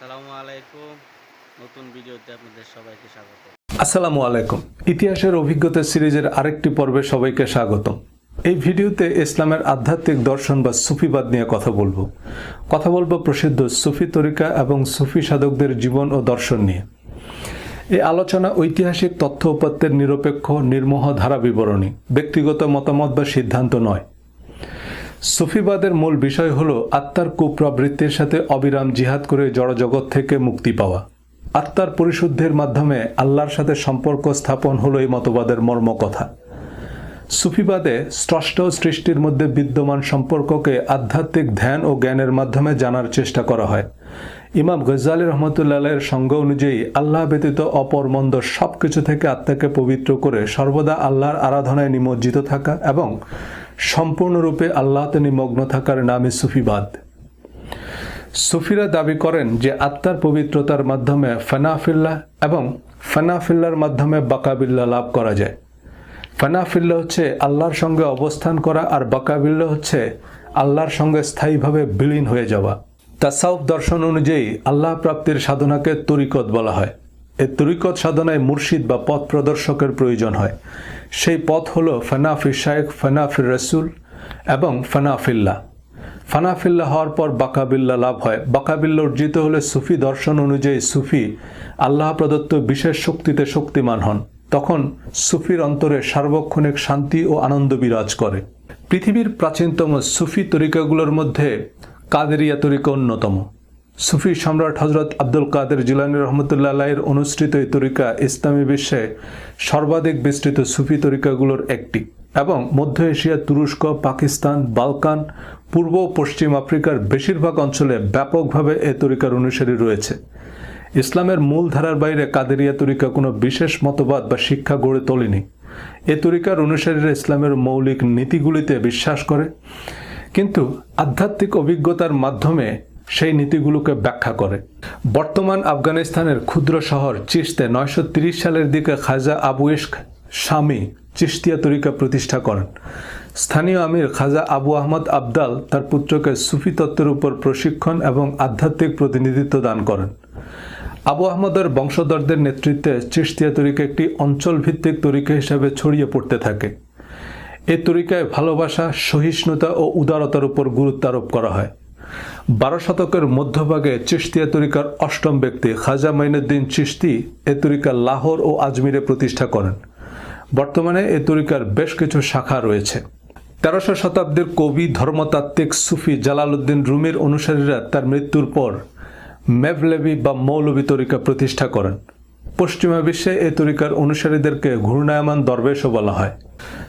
আসসালামু আলাইকুম। নতুন ভিডিওতে আপনাদের সবাইকে স্বাগত। আসসালামু আলাইকুম। ইতিহাসের অভিজ্ঞতা সিরিজের আরেকটি পর্বে সবাইকে স্বাগতম। এই ভিডিওতে ইসলামের আধ্যাত্মিক দর্শন বা সুফিবাদ নিয়ে কথা বলব। কথা বলব প্রসিদ্ধ সুফি তরিকা এবং সুফি সাধকদের জীবন ও দর্শন নিয়ে। এই আলোচনা ঐতিহাসিক তথ্য উপাত্তের নিরপেক্ষ, নির্মোহ ধারা বিবরণী ব্যক্তিগত মতামত বা সিদ্ধান্ত নয়। সুফিবাদের মূল বিষয় হল আত্মার কুপ্রবৃত্তির সাথে অবিরাম জিহাদ করে জড়জগৎ থেকে মুক্তি পাওয়া। আত্মার পরিশুদ্ধির মাধ্যমে আল্লাহর সাথে সম্পর্ক স্থাপন হলো এই মতবাদের মর্মকথা। সুফিবাদে স্রষ্ট সৃষ্টির মধ্যে বিদ্যমান সম্পর্ককে আধ্যাত্মিক ধ্যান ও জ্ঞানের মাধ্যমে জানার চেষ্টা করা হয়। ইমাম গজ্জালি রহমতুল্লাহের সঙ্গ অনুযায়ী আল্লাহ ব্যতীত অপর মন্দ সব কিছু থেকে আত্মাকে পবিত্র করে সর্বদা আল্লাহর আরাধনায় নিমজ্জিত থাকা এবং সম্পূর্ণরূপে আল্লাহতে নিমগ্ন থাকার নামই সুফিবাদ। সুফিরা দাবি করেন যে আত্মার পবিত্রতার মাধ্যমে ফানাফিল্লাহ এবং ফানাফিল্লার মাধ্যমে বাকাবিল্লা লাভ করা যায়। ফানাফিল্লা হচ্ছে আল্লাহর সঙ্গে অবস্থান করা আর বাকাবিল্লা হচ্ছে আল্লাহর সঙ্গে স্থায়ীভাবে বিলীন হয়ে যাওয়া। তাসাউফ দর্শন অনুযায়ী আল্লাহ প্রাপ্তির সাধনাকে তরিকত বলা হয়। এই তরিকত সাধনায় মুর্শিদ বা পথ প্রদর্শকের প্রয়োজন হয়। সেই পথ হল ফানাফি শায়েখ ফানাফির রসুল এবং ফানাফিল্লা ফানাফিল্লা হওয়ার পর বাকাবিল্লা লাভ হয়। বাকাবিল্লা অর্জিত হলে সুফি দর্শন অনুযায়ী সুফি আল্লাহ প্রদত্ত বিশেষ শক্তিতে শক্তিমান হন। তখন সুফির অন্তরে সার্বক্ষণিক শান্তি ও আনন্দ বিরাজ করে। পৃথিবীর প্রাচীনতম সুফি তরিকাগুলোর মধ্যে কাদেরিয়া তরিকা অন্যতম। সুফি সম্রাট হজরত আব্দুল কাদের জিলানি রহমতুল্লাহ অনুসৃত এই তরিকা ইসলামী বিশ্বে সর্বাধিক বিস্তৃত সুফি তরিকাগুলোর একটি এবং মধ্য এশিয়া, তুরস্ক, পাকিস্তান, বালকান, পূর্ব পশ্চিম আফ্রিকার বেশিরভাগ অঞ্চলে ব্যাপকভাবে এ তরিকার অনুসারী রয়েছে। ইসলামের মূল ধারার বাইরে কাদেরিয়া তরিকা কোনো বিশেষ মতবাদ বা শিক্ষা গড়ে তোলেনি। এ তরিকার অনুসারীরা ইসলামের মৌলিক নীতিগুলিতে বিশ্বাস করে, কিন্তু আধ্যাত্মিক অভিজ্ঞতার মাধ্যমে সেই নীতিগুলোকে ব্যাখ্যা করে। বর্তমান আফগানিস্তানের ক্ষুদ্র শহর চিস্তে নয়শো সালের দিকে খাজা আবু ইস্ক স্বামী চিস্তিয়া তরিকা প্রতিষ্ঠা করেন। স্থানীয় আমির খাজা আবু আহমদ আবদাল তার পুত্রকে সুফি তত্ত্বের উপর প্রশিক্ষণ এবং আধ্যাত্মিক প্রতিনিধিত্ব দান করেন। আবু আহমদের বংশধরদের নেতৃত্বে চিস্তিয়া তরিকা একটি অঞ্চলভিত্তিক তরিকা হিসাবে ছড়িয়ে পড়তে থাকে। এ তরিকায় ভালোবাসা, সহিষ্ণুতা ও উদারতার উপর গুরুত্ব আরোপ করা হয়। বারো শতকের মধ্যভাগে চিস্তিয়া তরিকার অষ্টম ব্যক্তি খাজা মাইনুদ্দিন চিস্তি এ তরিকা লাহোর ও আজমিরে প্রতিষ্ঠা করেন। বর্তমানে এ তরিকার বেশ কিছু শাখা রয়েছে। তেরোশো শতাব্দীর কবি, ধর্মতাত্ত্বিক সুফি জালালউদ্দিন রুমির অনুসারীরা তার মৃত্যুর পর মেভলেবি বা মৌলভী তরিকা প্রতিষ্ঠা করেন। পশ্চিমা বিশ্বে এ তরিকার অনুসারীদেরকে ঘূর্ণায়মান দরবেশও বলা হয়।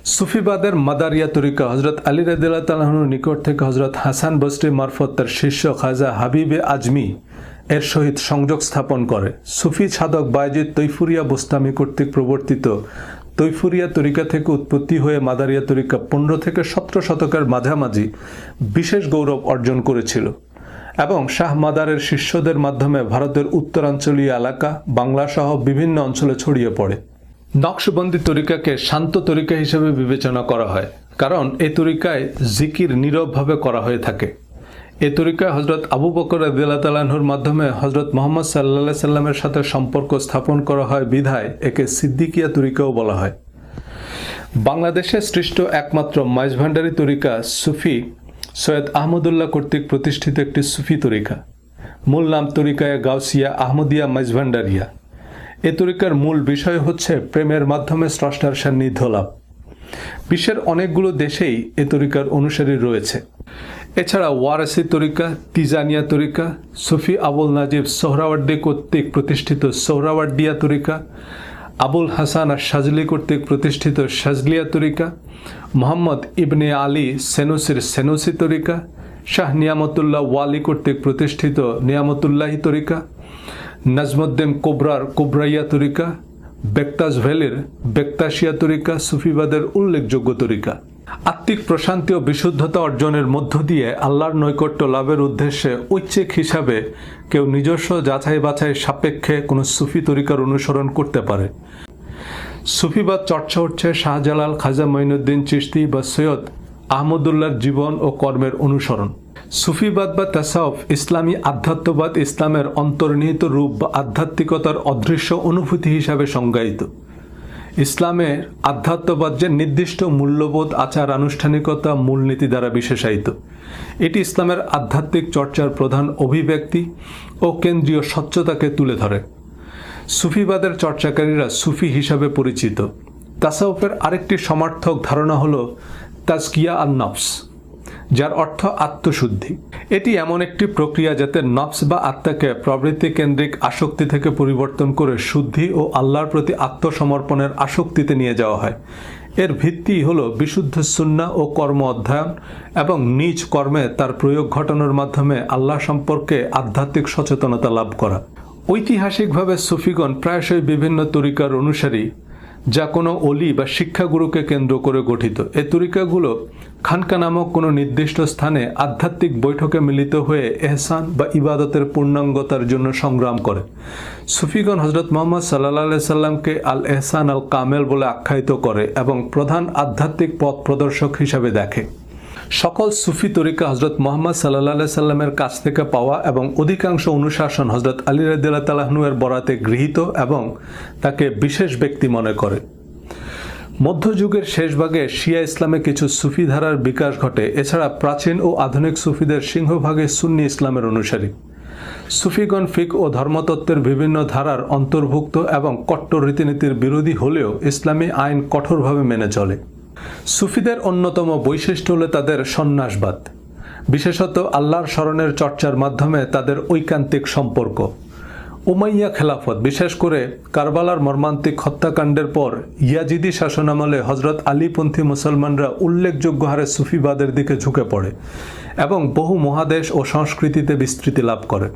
সুফিবাদের মাদারিয়া তরিকা হজরত আলী রাদিল্লাহ তালাহনুর নিকট থেকে হজরত হাসান বস্রি মারফত তার শিষ্য খাজা হাবিবে আজমি এর সহিত সংযোগ স্থাপন করে। সুফি সাধক বায়জিদ তৈফুরিয়া বোস্তামি কর্তৃক প্রবর্তিত তৈফুরিয়া তরিকা থেকে উৎপত্তি হয়ে মাদারিয়া তরিকা পনেরো থেকে সতেরো শতকের মাঝামাঝি বিশেষ গৌরব অর্জন করেছিল। এবং শাহ মাদারের শিষ্যদের মাধ্যমে ভারতের উত্তরাঞ্চলীয় এলাকা, বাংলা সহ বিভিন্ন অঞ্চলে ছড়িয়ে পড়ে। নকশবন্দি তরিকাকে শান্ত তরিকা হিসেবে বিবেচনা করা হয়, কারণ এ তরিকায় জিকির নীরবভাবে করা হয়ে থাকে। এ তরিকায় হজরত আবু বকর আদিল্লা তালাহুর মাধ্যমে হজরত মোহাম্মদ সাল্লা সাল্লামের সাথে সম্পর্ক স্থাপন করা হয় বিধায় একে সিদ্দিকিয়া তরিকাও বলা হয়। বাংলাদেশে সৃষ্ট একমাত্র মাইজভান্ডারি তরিকা সুফি সৈয়দ আহমদুল্লাহ কর্তৃক প্রতিষ্ঠিত একটি সুফি তরিকা। মূল নাম তরিকায় গাউসিয়া আহমদিয়া মাইজভান্ডারিয়া। এ তরিকার মূল বিষয় হচ্ছে প্রেমের মাধ্যমে স্রষ্টার সান্নিধ্য লাভ। বিশ্বের অনেকগুলো দেশেই এ তরিকার অনুসারী রয়েছে। এছাড়া ওয়ারাসি তরিকা, তিজানিয়া তরিকা, সুফি আবুল নাজিব সোহরাওয়ার্ডি কর্তৃক প্রতিষ্ঠিত সোহরাওয়ার্ডিয়া তরিকা আবুল হাসান আর সাজলি কর্তৃক প্রতিষ্ঠিত সাজলিয়া তরিকা, মোহাম্মদ ইবনে আলী সেনুসির সেনুসি তরিকা, শাহ নিয়ামতুল্লাহ ওয়ালি কর্তৃক প্রতিষ্ঠিত নিয়ামতুল্লাহি তরিকা, নাজমুদ্দিন কোবরার কোবরাইয়া তরিকা, বেক্তাজ ভ্যালির বেক্তাশিয়া তরিকা, সুফিবাদের উল্লেখযোগ্য তরিকা। আত্মিক প্রশান্তি ও বিশুদ্ধতা অর্জনের মধ্য দিয়ে আল্লাহর নৈকট্য লাভের উদ্দেশ্যে ঐচ্ছিক হিসাবে কেউ নিজস্ব যাচাই বাছাই সাপেক্ষে কোনো সুফি তরিকার অনুসরণ করতে পারে। সুফিবাদ চর্চা হচ্ছে শাহজালাল, খাজা মঈনুদ্দিন, চিশতি বা সৈয়দ আহমদুল্লাহর জীবন ও কর্মের অনুসরণ। সুফিবাদ বা তাসাউফ ইসলামী আধ্যাত্মবাদ ইসলামের অন্তর্নিহিত রূপ বা আধ্যাত্মিকতার অদৃশ্য অনুভূতি হিসাবে সংজ্ঞায়িত। ইসলামের আধ্যাত্মবাদ যে নির্দিষ্ট মূল্যবোধ, আচার, আনুষ্ঠানিকতা, মূলনীতি দ্বারা বিশেষায়িত। এটি ইসলামের আধ্যাত্মিক চর্চার প্রধান অভিব্যক্তি ও কেন্দ্রীয় স্বচ্ছতাকে তুলে ধরে। সুফিবাদের চর্চাকারীরা সুফি হিসাবে পরিচিত। তাসাউফের আরেকটি সমার্থক ধারণা হল তাজকিয়া আর নফস যার অর্থ আত্মশুদ্ধি। এটি এমন একটি প্রক্রিয়া যাতে নফস বা আত্মাকে প্রবৃত্তি কেন্দ্রিক আসক্তি থেকে পরিবর্তন করে শুদ্ধি ও আল্লাহর প্রতি আত্মসমর্পণের আসক্তিতে নিয়ে যাওয়া হয়। এর ভিত্তি হল বিশুদ্ধ সুন্না ও কর্ম অধ্যয়ন এবং নিজ কর্মে তার প্রয়োগ ঘটানোর মাধ্যমে আল্লাহ সম্পর্কে আধ্যাত্মিক সচেতনতা লাভ করা। ঐতিহাসিকভাবে সুফিগণ প্রায়শই বিভিন্ন তরিকার অনুসারী, যা কোনো অলি বা শিক্ষাগুরুকে কেন্দ্র করে গঠিত। এই তরিকাগুলো খানকা নামক কোনো নির্দিষ্ট স্থানে আধ্যাত্মিক বৈঠকে মিলিত হয়ে এহসান বা ইবাদতের পূর্ণাঙ্গতার জন্য সংগ্রাম করে। সুফিগণ হজরত মোহাম্মদ সাল্লাহ সাল্লামকে আল এহসান আল কামেল বলে আখ্যায়িত করে এবং প্রধান আধ্যাত্মিক পথ প্রদর্শক হিসাবে দেখে। সকল সুফি তরিকা হজরত মোহাম্মদ সাল্লাহ সাল্লামের কাছ থেকে পাওয়া এবং অধিকাংশ অনুশাসন হজরত আলী রদিল্লা তালাহনুয়ের বরাতে গৃহীত এবং তাকে বিশেষ ব্যক্তি মনে করে। মধ্যযুগের শেষ ভাগে শিয়া ইসলামে কিছু সুফি ধারার বিকাশ ঘটে, এছাড়া প্রাচীন ও আধুনিক সুফিদের সিংহভাগে সুন্নি ইসলামের অনুসারী। সুফিগণ ফিক ও ধর্মতত্ত্বের বিভিন্ন ধারার অন্তর্ভুক্ত এবং কট্টর রীতিনীতির বিরোধী হলেও ইসলামী আইন কঠোরভাবে মেনে চলে। সুফিদের অন্যতম বৈশিষ্ট্য হল তাদের সন্ন্যাসবাদ। বিশেষত আল্লাহর স্মরণের চর্চার মাধ্যমে তাদের ঐকান্তিক সম্পর্ক। উমাইয়া খেলাফত, বিশেষ করে কারবালার মর্মান্তিক হত্যাকাণ্ডের পর ইয়াজিদি শাসনামলে হজরত আলীপন্থী মুসলমানরা উল্লেখযোগ্য হারে সুফিবাদের দিকে ঝুঁকে পড়ে এবং বহু মহাদেশ ও সংস্কৃতিতে বিস্তৃতি লাভ করে।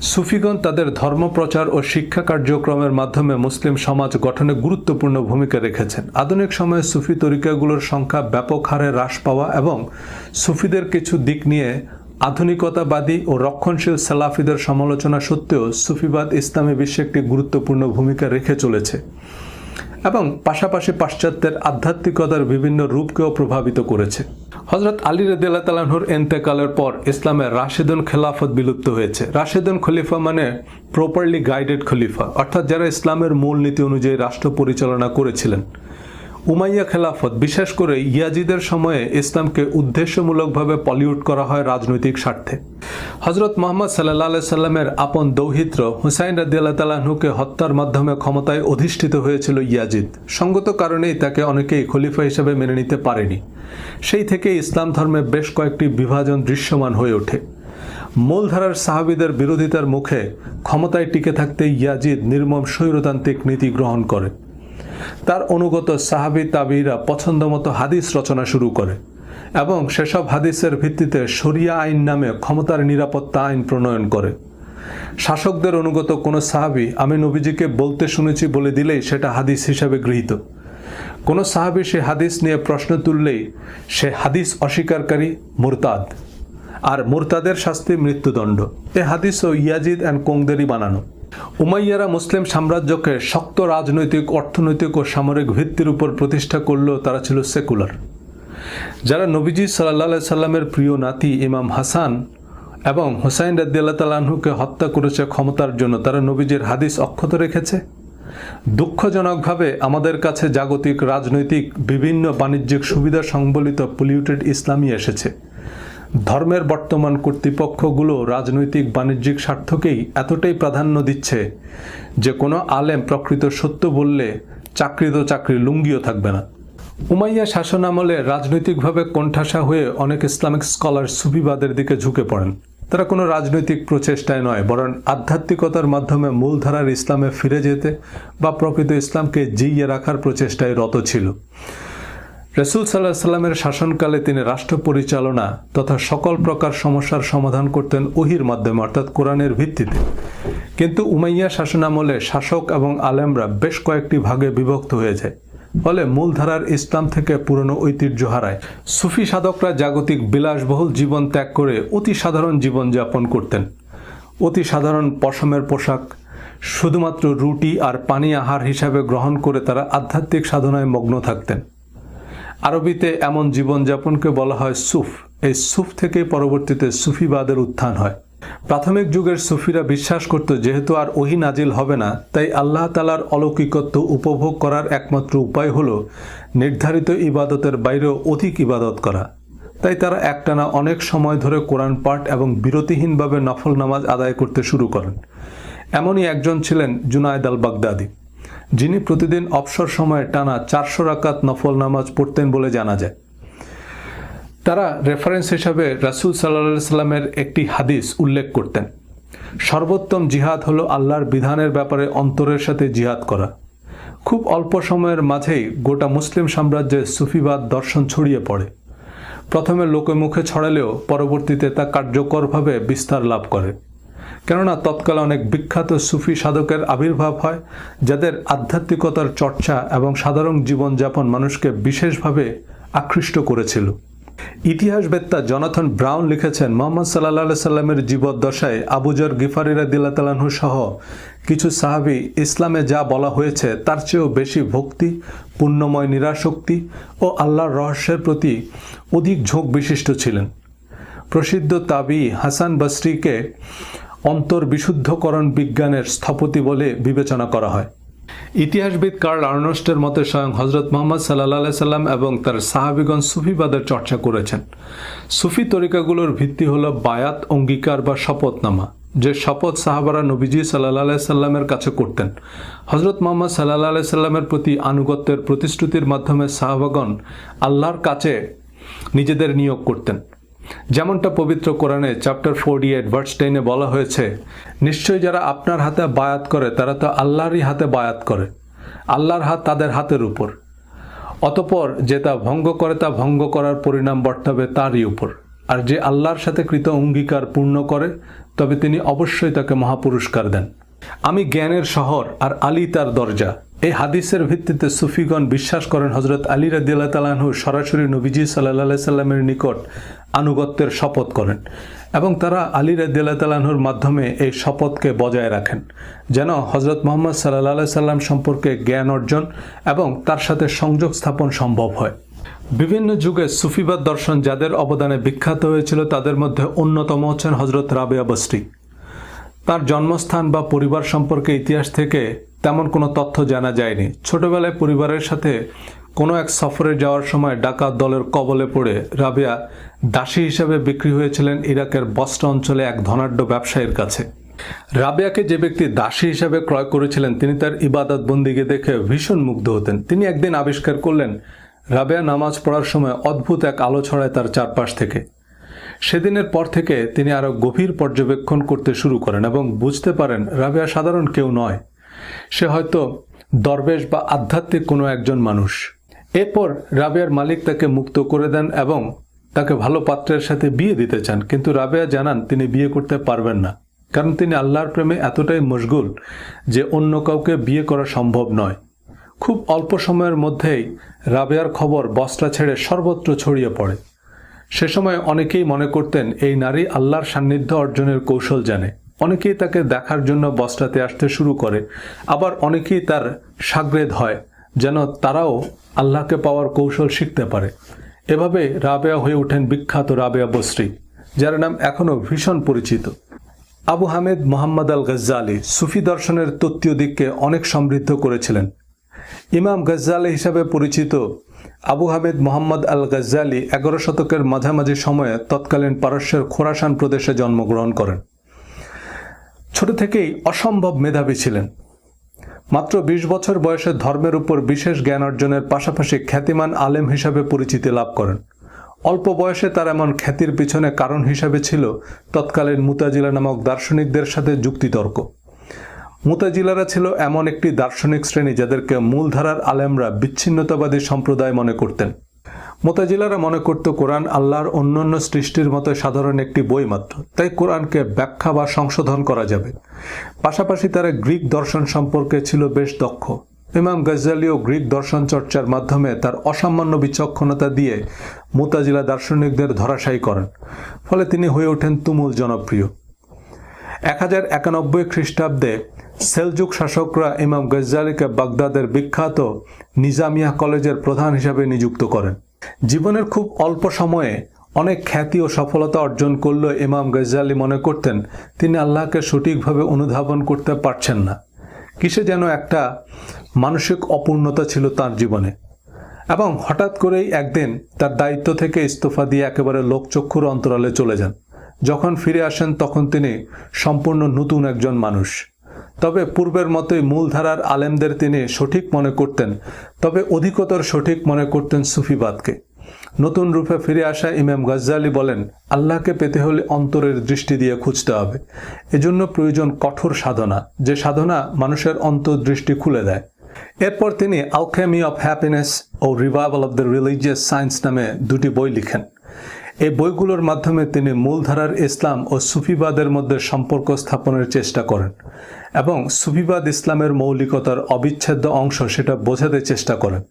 সুফিগণ তাদের ধর্মপ্রচার ও শিক্ষা কার্যক্রমের মাধ্যমে মুসলিম সমাজ গঠনে গুরুত্বপূর্ণ ভূমিকা রেখেছেন। আধুনিক সময়ে সুফি তরিকাগুলোর সংখ্যা ব্যাপক হারে হ্রাস পাওয়া এবং সুফিদের কিছু দিক নিয়ে আধুনিকতাবাদী ও রক্ষণশীল সালাফিদের সমালোচনা সত্ত্বেও সুফিবাদ ইসলামী বিশ্বে একটি গুরুত্বপূর্ণ ভূমিকা রেখে চলেছে এবং পাশাপাশি পাশ্চাত্যের আধ্যাত্মিকতার বিভিন্ন রূপকেও প্রভাবিত করেছে। হজরত আলী রদিল্লা তালাহুর এন্তেকালের পর ইসলামের রাশেদুন খেলাফত বিলুপ্ত হয়েছে। রাশেদুন খলিফা মানে প্রপারলি গাইডেড খলিফা, অর্থাৎ যারা ইসলামের মূল নীতি অনুযায়ী রাষ্ট্র পরিচালনা করেছিলেন। উমাইয়া খেলাফত, বিশেষ করে ইয়াজিদের সময়ে ইসলামকে উদ্দেশ্যমূলকভাবে পলিউট করা হয় রাজনৈতিক স্বার্থে। হজরত মোহাম্মদ সাল্লাহ সাল্লামের আপন দৌহিত্র হুসাইন রাদিয়াল্লাহ তালাহুকে হত্যার মাধ্যমে ক্ষমতায় অধিষ্ঠিত হয়েছিল ইয়াজিদ। সঙ্গত কারণেই তাকে অনেকেই খলিফা হিসেবে মেনে নিতে পারেনি। সেই থেকে ইসলাম ধর্মে বেশ কয়েকটি বিভাজন দৃশ্যমান হয়ে ওঠে। মূলধারার সাহাবিদের বিরোধিতার মুখে ক্ষমতায় টিকে থাকতে ইয়াজিদ নির্মম স্বৈরতান্ত্রিক নীতি গ্রহণ করে তার অনুগত সাহাবি তাবিরা পছন্দ মতো হাদিস রচনা শুরু করে এবং সেসব হাদিসের ভিত্তিতে শরিয়া আইন নামে ক্ষমতার নিরাপত্তা আইন প্রণয়ন করে। শাসকদের অনুগত কোনো সাহাবি, আমি নবীজিকে বলতে শুনেছি বলে দিলেই সেটা হাদিস হিসাবে গৃহীত। কোনো সাহাবি সে হাদিস নিয়ে প্রশ্ন তুললেই সে হাদিস অস্বীকারী মুরতাদ। আর মুরতাদের শাস্তি মৃত্যুদণ্ড। এ হাদিসও ইয়াজিদ অ্যান্ড কোংদেরই বানানো। উমাইয়ারা মুসলিম সাম্রাজ্যকে শক্ত রাজনৈতিক, অর্থনৈতিক ও সামরিক ভিত্তির উপর প্রতিষ্ঠা করলেও তারা ছিল সেকুলার। যারা নবীজি সাল্লা সাল্লামের প্রিয় নাতি ইমাম হাসান এবং হুসাইন রাদ্দিয়াল্লাহ তালাহুকে হত্যা করেছে ক্ষমতার জন্য, তারা নবীজির হাদিস অক্ষত রেখেছে। দুঃখজনকভাবে আমাদের কাছে জাগতিক, রাজনৈতিক, বিভিন্ন বাণিজ্যিক সুবিধা সংবলিত পলিউটেড ইসলামই এসেছে। ধর্মের বর্তমান কর্তৃপক্ষগুলো রাজনৈতিক বাণিজ্যিক স্বার্থকেই এতটাই প্রাধান্য দিচ্ছে যে কোনো আলেম প্রকৃত সত্য বললে চাকরি তো চাকরি লুঙ্গিও থাকবে না। উমাইয়া শাসন আমলে রাজনৈতিকভাবে কোণঠাসা হয়ে অনেক ইসলামিক স্কলার সুফিবাদের দিকে ঝুঁকে পড়েন। তারা কোনো রাজনৈতিক প্রচেষ্টায় নয়, বরং আধ্যাত্মিকতার মাধ্যমে মূলধারার ইসলামে ফিরে যেতে বা প্রকৃত ইসলামকে জিইয়ে রাখার প্রচেষ্টায় রত ছিল। রসুল সাল্লাহ সাল্লামের শাসনকালে তিনি রাষ্ট্র পরিচালনা তথা সকল প্রকার সমস্যার সমাধান করতেন ওহির মাধ্যমে, অর্থাৎ কোরআনের ভিত্তিতে। কিন্তু উমাইয়া শাসনামলে শাসক এবং আলেমরা বেশ কয়েকটি ভাগে বিভক্ত হয়ে যায়। ফলে মূলধারার ইসলাম থেকে পুরনো ঐতিহ্য হারায়। সুফি সাধকরা জাগতিক বিলাসবহুল জীবন ত্যাগ করে অতি সাধারণ জীবন যাপন করতেন। অতি সাধারণ পশমের পোশাক, শুধুমাত্র রুটি আর পানি আহার হিসাবে গ্রহণ করে তারা আধ্যাত্মিক সাধনায় মগ্ন থাকতেন। আরবিতে এমন জীবনযাপনকে বলা হয় সুফ। এই সুফ থেকেই পরবর্তীতে সুফিবাদের উত্থান হয়। প্রাথমিক যুগের সুফিরা বিশ্বাস করত, যেহেতু আর ওহি নাজিল হবে না, তাই আল্লাহ তালার অলৌকিকত্ব উপভোগ করার একমাত্র উপায় হল নির্ধারিত ইবাদতের বাইরেও অধিক ইবাদত করা। তাই তারা একটানা অনেক সময় ধরে কোরআন পাঠ এবং বিরতিহীনভাবে নফল নামাজ আদায় করতে শুরু করেন। এমনই একজন ছিলেন জুনায়দ আল বাগদাদি যিনি প্রতিদিন অবসর সময়ে টানা চারশো রাকাত নফল নামাজ পড়তেন বলে জানা যায়। তারা রেফারেন্স হিসাবে রাসুল সাল্লা সাল্লামের একটি হাদিস উল্লেখ করতেন। সর্বোত্তম জিহাদ হলো আল্লাহর বিধানের ব্যাপারে অন্তরের সাথে জিহাদ করা। খুব অল্প সময়ের মাঝেই গোটা মুসলিম সাম্রাজ্যে সুফিবাদ দর্শন ছড়িয়ে পড়ে। প্রথমে লোকে মুখে ছড়ালেও পরবর্তীতে তা কার্যকরভাবে বিস্তার লাভ করে। কেননা তৎকালে অনেক বিখ্যাত সুফি সাধকের আবির্ভাব হয়, যাদের আধ্যাত্মিকতার চর্চা এবং সাধারণ জীবনযাপন মানুষকে বিশেষভাবে আকৃষ্ট করেছিল। ইতিহাসবেত্তা জনাথন ব্রাউন লিখেছেন, মোহাম্মদ সাল্লাহ সাল্লামের জীবদ্দশায় আবুজর গিফারিরা দিল্লাতালাহু সহ কিছু সাহাবি ইসলামে যা বলা হয়েছে তার চেয়েও বেশি ভক্তি, পুণ্যময় নিরাশক্তি ও আল্লাহর রহস্যের প্রতি অধিক ঝোঁক বিশিষ্ট ছিলেন। প্রসিদ্ধ তাবি হাসান বসরিকে অন্তর বিশুদ্ধকরণ বিজ্ঞানের স্থপতি বলে বিবেচনা করা হয়। ইতিহাসবিদ কার্ল আর্নস্টের মতে স্বয়ং হজরত মোহাম্মদ সাল্লাহ সাল্লাম এবং তার সাহাবিগণ সুফিবাদের চর্চা করেছেন। সুফি তরিকাগুলোর ভিত্তি হল বায়াত, অঙ্গীকার বা শপথনামা, যে শপথ সাহাবারা নবীজি সাল্লাহ সাল্লামের কাছে করতেন। হজরত মোহাম্মদ সাল্লাহ সাল্লামের প্রতি আনুগত্যের প্রতিশ্রুতির মাধ্যমে সাহাবাগণ আল্লাহর কাছে নিজেদের নিয়োগ করতেন। যেমনটা পবিত্র কোরআনে চ্যাপ্টার ফোরটি এইট ভার্স টেনে বলা হয়েছে, নিশ্চয়ই যারা আপনার হাতে বায়াত করে, তারা তো আল্লাহরই হাতে বায়াত করে, আল্লাহর হাত তাদের হাতের উপর। অতপর যে তা ভঙ্গ করে, তা ভঙ্গ করার পরিণাম বর্তাবে তারই উপর। আর যে আল্লাহর সাথে কৃত অঙ্গীকার পূর্ণ করে, তবে তিনি অবশ্যই তাকে মহাপুরস্কার দেন। আমি জ্ঞানের শহর আর আলী তার দরজা। এই হাদিসের ভিত্তিতে সুফিগণ বিশ্বাস করেন হজরত আলী রাদিল্লাহ তালাহু সরাসরি নবীজি সাল্লাহ সাল্লামের নিকট আনুগত্যের শপথ করেন এবং তারা আলী রাদিল্লাহ তালাহুর মাধ্যমে এই শপথকে বজায় রাখেন, যেন হজরত মোহাম্মদ সাল্লাহ সাল্লাম সম্পর্কে জ্ঞান অর্জন এবং তার সাথে সংযোগ স্থাপন সম্ভব হয়। বিভিন্ন যুগে সুফিবাদ দর্শন যাদের অবদানে বিখ্যাত হয়েছিল, তাদের মধ্যে অন্যতম হচ্ছেন হজরত রাবেয়া বস্রি তার জন্মস্থান বা পরিবার সম্পর্কে ইতিহাস থেকে তেমন কোনো তথ্য জানা যায়নি। ছোটবেলায় পরিবারের সাথে কোনো এক সফরে যাওয়ার সময় ডাকাত দলের কবলে পড়ে রাবিয়া দাসী হিসেবে বিক্রি হয়েছিলেন ইরাকের বস্ত্র অঞ্চলে এক ধনাঢ্য ব্যবসায়ীর কাছে। রাবিয়াকে যে ব্যক্তি দাসী হিসেবে ক্রয় করেছিলেন, তিনি তার ইবাদত বন্দিকে দেখে ভীষণ মুগ্ধ হতেন। তিনি একদিন আবিষ্কার করলেন, রাবেয়া নামাজ পড়ার সময় অদ্ভুত এক আলো ছড়ায় তার চারপাশ থেকে। সেদিনের পর থেকে তিনি আরও গভীর পর্যবেক্ষণ করতে শুরু করেন এবং বুঝতে পারেন রাবেয়া সাধারণ কেউ নয়। সে হয়তো দরবেশ বা আধ্যাত্মিক কোনো একজন মানুষ। এরপর রাবেয়ার মালিক তাকে মুক্ত করে দেন এবং তাকে ভালো পাত্রের সাথে বিয়ে দিতে চান, কিন্তু রাবেয়া জানান তিনি বিয়ে করতে পারবেন না, কারণ তিনি আল্লাহর প্রেমে এতটাই মশগুল যে অন্য কাউকে বিয়ে করা সম্ভব নয়। খুব অল্প সময়ের মধ্যেই রাবেয়ার খবর বস্ত্রা ছেড়ে সর্বত্র ছড়িয়ে পড়ে। সে সময় অনেকেই মনে করতেন, এই নারী আল্লাহর সান্নিধ্য অর্জনের কৌশল জানে। অনেকেই তাকে দেখার জন্য বস্ত্রাতে আসতে শুরু করে। আবার অনেকেই তার সাগ্রেদ হয়, যেন তারাও আল্লাহকে পাওয়ার কৌশল শিখতে পারে। এভাবে রাবেয়া হয়ে ওঠেন বিখ্যাত রাবেয়া বস্রি যার নাম এখনও ভীষণ পরিচিত। আবু হামেদ মোহাম্মদ আল গজ্জালি সুফি দর্শনের তত্ত্বীয় দিককে অনেক সমৃদ্ধ করেছিলেন। ইমাম গজ্জালি হিসাবে পরিচিত আবু হামেদ মোহাম্মদ আল গজ্জালি এগারো শতকের মাঝামাঝি সময়ে তৎকালীন পারস্যের খোরাসান প্রদেশে জন্মগ্রহণ করেন। ছোট থেকেই অসম্ভব মেধাবী ছিলেন। মাত্র বিশ বছর বয়সে ধর্মের উপর বিশেষ জ্ঞান অর্জনের পাশাপাশি খ্যাতিমান আলেম হিসাবে পরিচিতি লাভ করেন। অল্প বয়সে তার এমন খ্যাতির পিছনে কারণ হিসাবে ছিল তৎকালীন মুতাজিলা নামক দার্শনিকদের সাথে যুক্তিতর্ক। মুতাজিলারা ছিল এমন একটি দার্শনিক শ্রেণি যাদেরকে মূলধারার আলেমরা বিচ্ছিন্নতাবাদী সম্প্রদায় মনে করতেন। মোতাজিলারা মনে করত কোরআন আল্লাহর অন্যান্য সৃষ্টির মতো সাধারণ একটি বই মাত্র, তাই কোরআনকে ব্যাখ্যা বা সংশোধন করা যাবে। পাশাপাশি তারা গ্রিক দর্শন সম্পর্কে ছিল বেশ দক্ষ। ইমাম গজ্জালিও গ্রিক দর্শন চর্চার মাধ্যমে তার অসামান্য বিচক্ষণতা দিয়ে মোতাজিলা দার্শনিকদের ধরাশায়ী করেন, ফলে তিনি হয়ে ওঠেন তুমুল জনপ্রিয়। এক হাজার একানব্বই খ্রিস্টাব্দে সেলজুক শাসকরা ইমাম গজ্জালিকে বাগদাদের বিখ্যাত নিজামিয়া কলেজের প্রধান হিসাবে নিযুক্ত করেন। জীবনের খুব অল্প সময়ে অনেক খ্যাতি ও সফলতা অর্জন করলেও ইমাম গজ্জালি মনে করতেন, তিনি আল্লাহকে সঠিকভাবে অনুধাবন করতে পারছেন না। কিসে যেন একটা মানসিক অপূর্ণতা ছিল তার জীবনে। এবং হঠাৎ করেই একদিন তার দায়িত্ব থেকে ইস্তফা দিয়ে একেবারে লোকচক্ষুর অন্তরালে চলে যান। যখন ফিরে আসেন, তখন তিনি সম্পূর্ণ নতুন একজন মানুষ। তবে পূর্বের মতোই মূলধারার আলেমদের তিনি সঠিক মনে করতেন, তবে অধিকতর সঠিক মনে করতেন সুফিবাদকে। নতুন রূপে ফিরে আসা ইমাম গজ্জালি বলেন, আল্লাহকে পেতে হলে অন্তরের দৃষ্টি দিয়ে খুঁজতে হবে। এজন্য প্রয়োজন কঠোর সাধনা, যে সাধনা মানুষের অন্তর্দৃষ্টি খুলে দেয়। এরপর তিনি alchemy of happiness O revival of the religious science নামে দুটি বই লিখেন। এই বইগুলোর মাধ্যমে তিনি মূলধারার ইসলাম ও সুফিবাদের মধ্যে সম্পর্ক স্থাপনের চেষ্টা করেন এবং সুফিবাদ ইসলামের মৌলিকতার অবিচ্ছেদ্য অংশ সেটা বোঝাতে চেষ্টা করেন।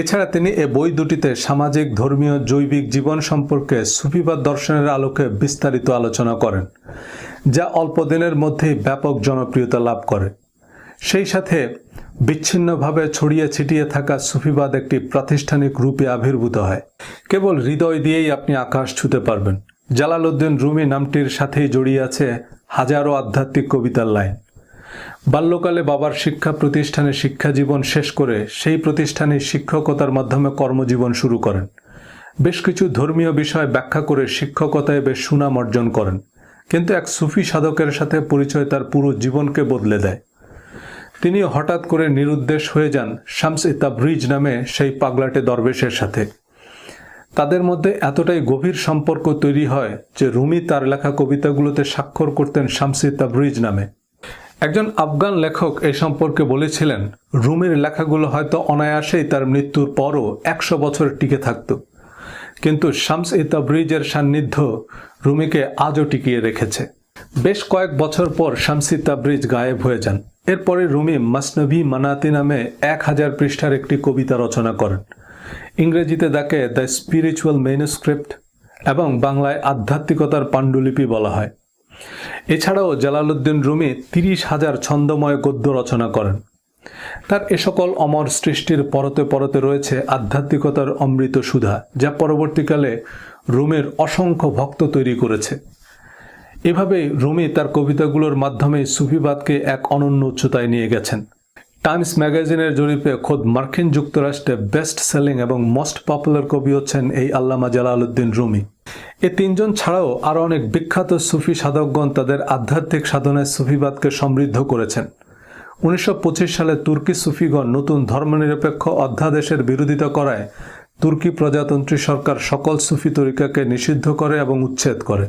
এছাড়া তিনি এ বই দুটিতে সামাজিক, ধর্মীয়, জৈবিক জীবন সম্পর্কে সুফিবাদ দর্শনের আলোকে বিস্তারিত আলোচনা করেন, যা অল্প দিনের মধ্যেই ব্যাপক জনপ্রিয়তা লাভ করে। সেই সাথে বিচ্ছিন্নভাবে ছড়িয়ে ছিটিয়ে থাকা সুফিবাদ একটি প্রাতিষ্ঠানিক রূপে আবির্ভূত হয়। কেবল হৃদয় দিয়েই আপনি আকাশ ছুতে পারবেন। জালালউদ্দিন রুমি নামটির সাথেই জড়িয়ে আছে হাজারো আধ্যাত্মিক কবিতার লাইন। বাল্যকালে বাবার শিক্ষা প্রতিষ্ঠানে শিক্ষা জীবন শেষ করে সেই প্রতিষ্ঠানে শিক্ষকতার মাধ্যমে কর্মজীবন শুরু করেন। বেশ কিছু ধর্মীয় বিষয় ব্যাখ্যা করে শিক্ষকতায় বেশ সুনাম অর্জন করেন। কিন্তু এক সুফি সাধকের সাথে পরিচয় তার পুরো জীবনকে বদলে দেয়। তিনি হঠাৎ করে নিরুদ্দেশ হয়ে যান শামস ইতাবরিজ নামে সেই পাগলাটে দরবেশের সাথে। তাদের মধ্যে এতটাই গভীর সম্পর্ক তৈরি হয় যে রুমি তার লেখা কবিতাগুলোতে স্বাক্ষর করতেন শামসি তাবরিজ নামে। একজন আফগান লেখক এই সম্পর্কে বলেছিলেন, রুমির লেখাগুলো হয়তো অনায়াসেই তার মৃত্যুর পরও একশো বছর টিকে থাকত। কিন্তু শামস ই তাবরিজের সান্নিধ্য রুমিকে আজও টিকিয়ে রেখেছে। বেশ কয়েক বছর পর শামসি তাবরিজ গায়েব হয়ে যান। এরপরে রুমি মাসনভি মানাতি নামে এক হাজার পৃষ্ঠার একটি কবিতা রচনা করেন। ইংরেজিতে তাকে দ্য স্পিরিচুয়াল মেনুস্ক্রিপ্ট এবং বাংলায় আধ্যাত্মিকতার পাণ্ডুলিপি বলা হয়। এছাড়াও জালালউদ্দিন রুমি তিরিশ হাজার ছন্দময় গদ্য রচনা করেন। তার এ সকল অমর সৃষ্টির পরতে পরতে রয়েছে আধ্যাত্মিকতার অমৃত সুধা, যা পরবর্তীকালে রুমের অসংখ্য ভক্ত তৈরি করেছে। এভাবেই রুমি তার কবিতাগুলোর মাধ্যমে সুফিবাদকে এক অনন্য উচ্চতায় নিয়ে গেছেন। টাইমস ম্যাগাজিনের জরিপে খোদ মার্কিন যুক্তরাষ্ট্রে বেস্ট সেলিং এবং মোস্ট পপুলার কবি হচ্ছেন এই আল্লামা জালালউদ্দিন রুমি। এ তিনজন ছাড়াও আরও অনেক বিখ্যাত সুফি সাধকগণ তাদের আধ্যাত্মিক সাধনায় সুফিবাদকে সমৃদ্ধ করেছেন। উনিশশো পঁচিশ সালে তুর্কি সুফিগণ নতুন ধর্মনিরপেক্ষ অধ্যাদেশের বিরোধিতা করায় তুর্কি প্রজাতন্ত্রী সরকার সকল সুফি তরিকাকে নিষিদ্ধ করে এবং উচ্ছেদ করে।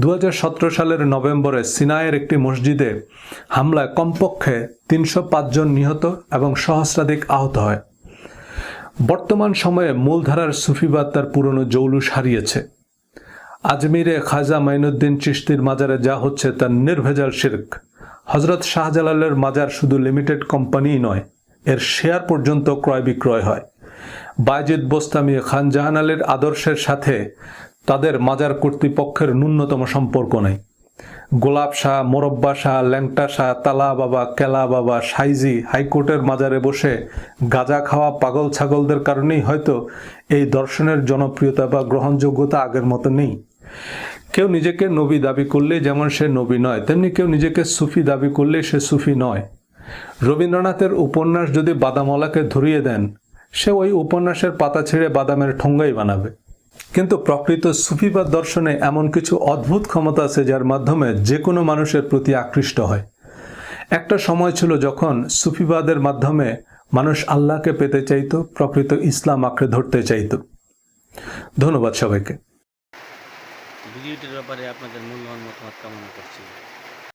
দু হাজার সতেরো সালের নভেম্বরে সিনাইয়ের একটি মসজিদে হামলায় কমপক্ষে তিনশো জন নিহত এবং সহস্রাধিক আহত হয়। বর্তমান সময়ে মূলধারার সুফিবাদ তার পুরনো জৌলুস হারিয়েছে। আজমিরে খাজা মাইনুদ্দিন চিশতির মাজারে যা হচ্ছে তার নির্ভেজাল শির্ক। হজরত শাহজালালের মাজার শুধু লিমিটেড কোম্পানিই নয়, এর শেয়ার পর্যন্ত ক্রয় বিক্রয় হয়। বায়জিদ বোস্তামি খান জাহান আলীর আদর্শের সাথে তাদের মাজার কর্তৃপক্ষের ন্যূনতম সম্পর্ক নেই। গোলাপ শাহ, মোরব্বা শাহ, ল্যাংটা শাহ, তালা বাবা, কেলা বাবা, সাইজি হাইকোর্টের মাজারে বসে গাজা খাওয়া পাগল ছাগলদের কারণেই হয়তো এই দর্শনের জনপ্রিয়তা বা গ্রহণযোগ্যতা আগের মতো নেই। কেউ নিজেকে নবী দাবি করলে যেমন সে নবী নয়, তেমনি কেউ নিজেকে সুফি দাবি করলে সে সুফি নয়। রবীন্দ্রনাথের উপন্যাস যদি বাদামলাকে ধরিয়ে দেন, সে ওই উপন্যাসের পাতা ছেড়ে বাদামের ঠোঙ্গাই বানাবে। কিন্তু প্রকৃত সুফিবাদ দর্শনে এমন কিছু অদ্ভুত ক্ষমতা আছে যার মাধ্যমে যে কোনো মানুষের প্রতি আকৃষ্ট হয়। একটা সময় ছিল যখন সুফিবাদের মাধ্যমে মানুষ আল্লাহকে পেতে চাইত, প্রকৃত ইসলাম আঁকড়ে ধরতে চাইত। ধন্যবাদ সবাইকে। ভিডিওটির ব্যাপারে আপনাদের